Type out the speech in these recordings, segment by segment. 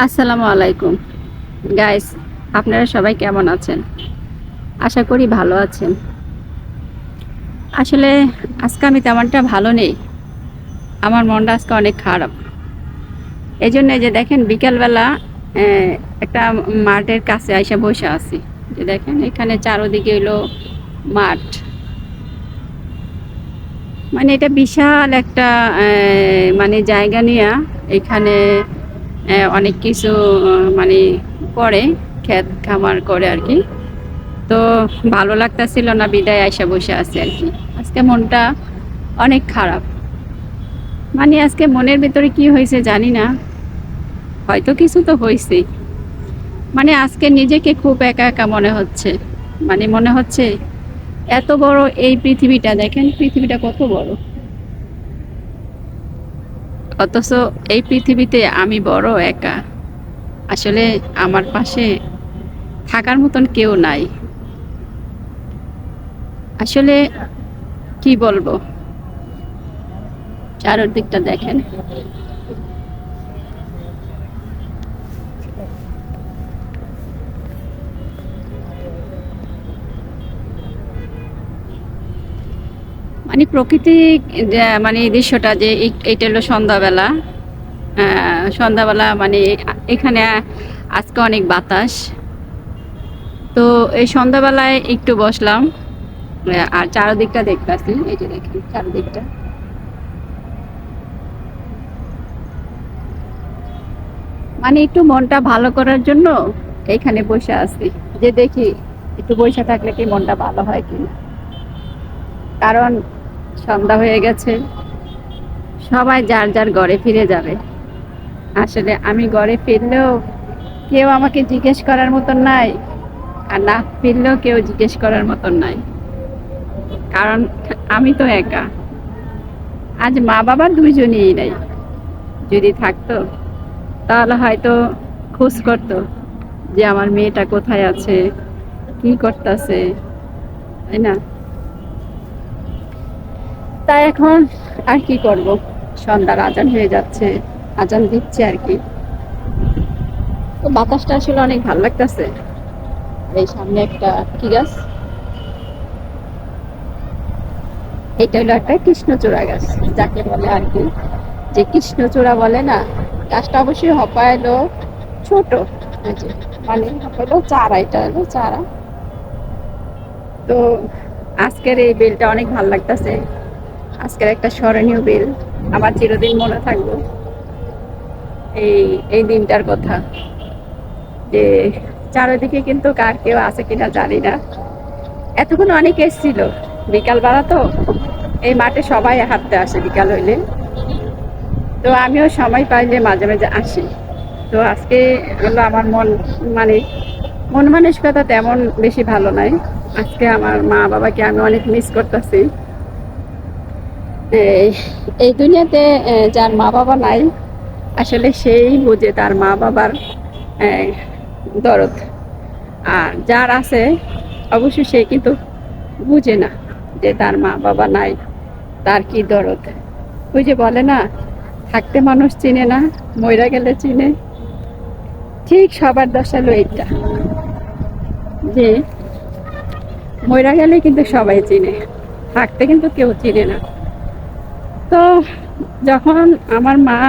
আসসালামু আলাইকুম। গাইস আপনারা সবাই কেমন আছেন? আশা করি ভালো আছেন। আসলে আজকে আমি তেমনটা ভালো নেই। আমার মনটা আজকে অনেক খারাপ। এই জন্য যে দেখেন, বিকালবেলা একটা মাঠের কাছে এসে বসে আছি। যে দেখেন, এখানে চারোদিকে হলো মাঠ। মানে এটা বিশাল একটা মানে জায়গা নিয়ে এখানে অনেক কিছু মানে করে ক্ষেত খামার করে আর কি। তো ভালো লাগতাছিল না, বিদায় আইসা বসে আছে আর কি। আজকে মনটা অনেক খারাপ। মানে আজকে মনের ভেতরে কি হয়েছে জানি না। হয়তো কিছু তো হয়েছে মানে আজকে নিজেকে খুব একা একা মনে হচ্ছে। মানে মনে হচ্ছে, এত বড় এই পৃথিবীটা, দেখেন পৃথিবীটা কত বড়। অথচ এই পৃথিবীতে আমি বড় একা। আসলে আমার পাশে থাকার মতন কেউ নাই। আসলে কি বলব? চারোর দিকটা দেখেন। মানে প্রকৃতি মানে দৃশ্যটা যে এই- এইটা হলো সন্ধ্যাবেলা। সন্ধ্যাবেলা মানে এখানে আজকে অনেক বাতাস। তো এই সন্ধ্যাবেলায় একটু বসলাম। আর চারদিকটা দেখতেছি এই যে দেখেন, চারদিকটা। মানে একটু মনটা ভালো করার জন্য এখানে বসে আছি। যে দেখি, একটু বসে থাকলে কি মনটা ভালো হয় কিনা? কারণ সন্ধ্যা হয়ে গেছে। সবাই যার যার ঘরে ফিরে যাবে। আসলে আমি ঘরে ফিরলেও কেউ আমাকে জিজ্ঞেস করার মতন নাই আর না ফিরলেও কেউ জিজ্ঞেস করার মতন নাই। কারণ আমি তো একা। আজ মা বাবা দুইজনই নাই। যদি থাকতো, তাহলে হয়তো খোঁজ করতো যে আমার মেয়েটা কোথায় আছে, কি করতেছে, তাই না? তাই এখন আর কি করব? সন্ধ্যার আজান হয়ে যাচ্ছে, আজান দিচ্ছে আর কি। তো বাতাসটা আসলে অনেক ভালো লাগতেছে। এই সামনে একটা কি গাছ? এটা হলো একটা কৃষ্ণচূড়া গাছ, যাকে বলে আর কি। যে কৃষ্ণচূড়া বলে না, গাছটা অবশ্যই হপাইলো ছোট। মানে হপাইলো চারা, এটা হলো চারা। তো আজকের এই বেলটা অনেক ভালো লাগতেছে। আজকের একটা স্মরণীয় বিল আমার চিরদিন মনে থাকবে এই এই দিনটার কথা। যে চারিদিকে কিন্তু কার কেউ আছে কিনা জানি না। এতক্ষণ অনেক এসছিল। বিকালবেলা তো এই মাঠে সবাই হাঁটতে আসে বিকাল হইলে। তো আমিও সময় পাইলে মাঝে মাঝে আসি। তো আজকে হলো আমার মন মানে মন মানসিকতা তেমন বেশি ভালো নাই। আজকে আমার মা বাবাকে আমি অনেক মিস করতেছি। এই দুনিয়াতে যার মা বাবা নাই, আসলে সেই বুঝে তার মা বাবার দরদ। আর যার আছে, অবশ্যই সে কিন্তু বুঝে না যে তার মা বাবা নাই, তার কি দরদ। ওই যে বলে না, থাকতে মানুষ চিনে না, মইরা গেলে চিনে। ঠিক সবার দশা হলো এইটা, যে মইরা গেলে কিন্তু সবাই চিনে, থাকতে কিন্তু কেউ চিনে না। তো যখন আমার মা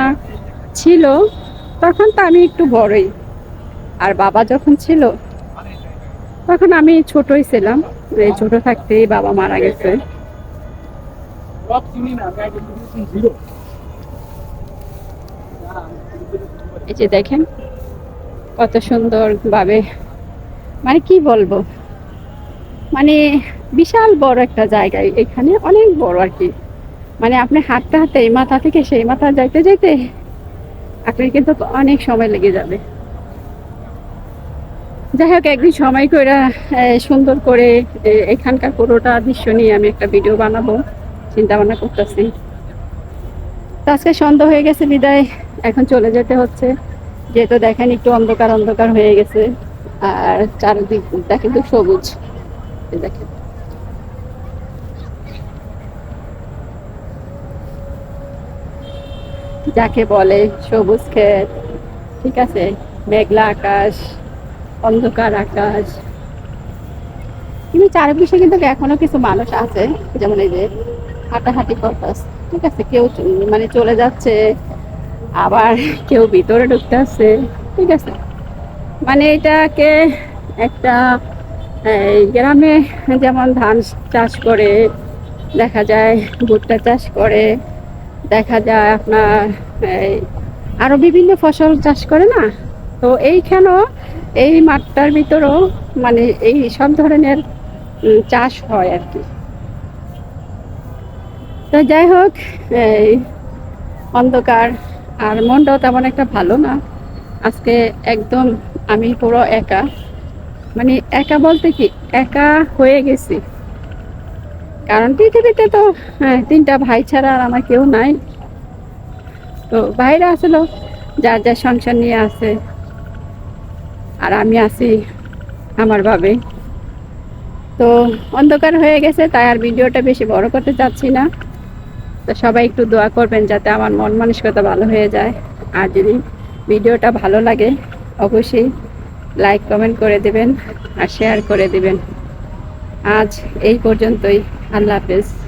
ছিল, তখন তো আমি একটু বড়ই। আর বাবা যখন ছিল, তখন আমি ছোটই ছিলাম। ছোট থাকতেই বাবা মারা গেছে। এই যে দেখেন, কত সুন্দর ভাবে মানে কি বলব? মানে বিশাল বড় একটা জায়গায় এখানে অনেক বড় আর কি। মানে আপনি হাঁটতে হাঁটতে এই মাথা থেকে সেই মাথা যাইতে যাইতে আপনার কিন্তু অনেক সময় লেগে যাবে। যাই হোক, একদিন সময় করে সুন্দর করে এখানকার পুরোটা দৃশ্য নিয়ে আমি একটা ভিডিও বানাবো। চিন্তা ভাবনা করতেছি। তো আজকে সন্ধ্যা হয়ে গেছে বিদায়। এখন চলে যেতে হচ্ছে। যেহেতু দেখেন একটু অন্ধকার অন্ধকার হয়ে গেছে। আর চারিদিকটা কিন্তু সবুজ। দেখেন। যাকে বলে সবুজ ক্ষেত, ঠিক আছে? মেঘলা আকাশ, অন্ধকার আকাশ। কিন্তু চারিপাশে কিন্তু এখনও কিছু মানুষ আছে, যেমন এই যে হাঁটাহাঁটি করতেছে ঠিক আছে? কেউ মানে চলে যাচ্ছে, আবার কেউ ভিতরে ঢুকতে আসছে, ঠিক আছে? মানে এটাকে একটা গ্রামে যেমন ধান চাষ করে, দেখা যায় ভুট্টা চাষ করে দেখা যায় আপনার আরও বিভিন্ন ফসল চাষ করে না? তো এইখানেও এই মাঠটার ভিতরেও মানে এই সব ধরনের চাষ হয় আর কি। তো যাই হোক, এই, অন্ধকার আর মনটাও তেমন একটা ভালো না। আজকে একদম আমি পুরো একা। মানে একা বলতে কি, একা হয়ে গেছি। কারণ পৃথিবীতে তো হ্যাঁ, তিনটা ভাই ছাড়া আর আমার কেউ নাই। তো বাইরে আসলো যার যার সংসার নিয়ে আছে। আর আমি আছি আমার ভাবে। তো অন্ধকার হয়ে গেছে তাই আর ভিডিওটা বেশি বড় করতে চাচ্ছি না। তো সবাই একটু দোয়া করবেন যাতে আমার মন মানসিকতা ভালো হয়ে যায়। আর যদি ভিডিওটা ভালো লাগে অবশ্যই লাইক কমেন্ট করে দেবেন আর শেয়ার করে দেবেন। আজ এই পর্যন্তই। আল্লাহ হাফেজ